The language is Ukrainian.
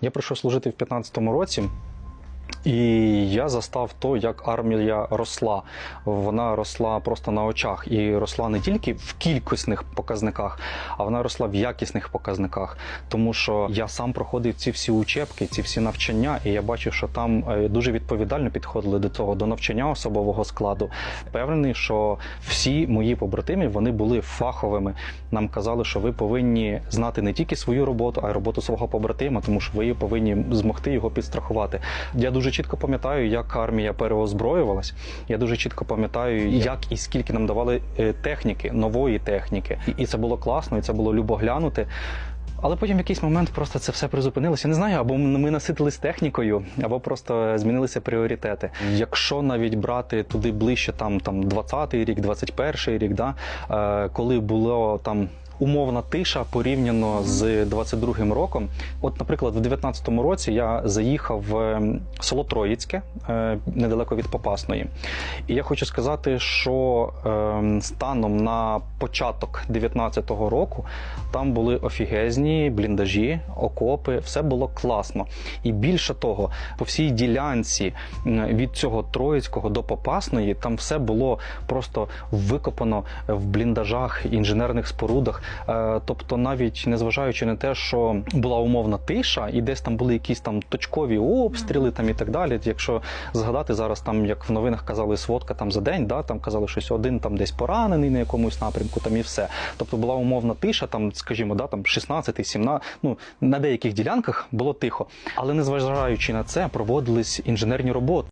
Я прийшов служити в 15-му році. І я застав то, як армія росла. Вона росла просто на очах і росла не тільки в кількісних показниках, а вона росла в якісних показниках. Тому що я сам проходив ці всі учебки, ці всі навчання, і я бачив, що там е, дуже відповідально підходили до цього, до навчання особового складу. Впевнений, що всі мої побратими вони були фаховими. Нам казали, що ви повинні знати не тільки свою роботу, а й роботу свого побратима, тому що ви повинні змогти його підстрахувати. Я дуже чітко пам'ятаю, як армія переозброювалась. Я дуже чітко пам'ятаю, як і скільки нам давали е, техніки, нової техніки. І- це було класно, і це було любо глянути. Але потім в якийсь момент просто це все призупинилося. Я не знаю, або ми наситились технікою, або просто змінилися пріоритети. Якщо навіть брати туди ближче, там там 20-й рік, 21-й рік, да, е, коли було там. Умовна тиша порівняно з 22-м роком. От, наприклад, в 19-му році я заїхав в ем, село Троїцьке, е, недалеко від Попасної. І я хочу сказати, що ем, станом на початок 19-го року там були офігезні бліндажі, окопи, все було класно. І більше того, по всій ділянці від цього Троїцького до Попасної там все було просто викопано в бліндажах, інженерних спорудах. Е, Тобто, навіть незважаючи на те, що була умовна тиша, і десь там були якісь там точкові обстріли, там і так далі. Якщо згадати зараз, там як в новинах казали сводка там за день, да там казали щось один там десь поранений на якомусь напрямку, там і все. Тобто була умовна тиша, там, скажімо, да, там 16 17 ну на деяких ділянках було тихо, але незважаючи на це, проводились інженерні роботи.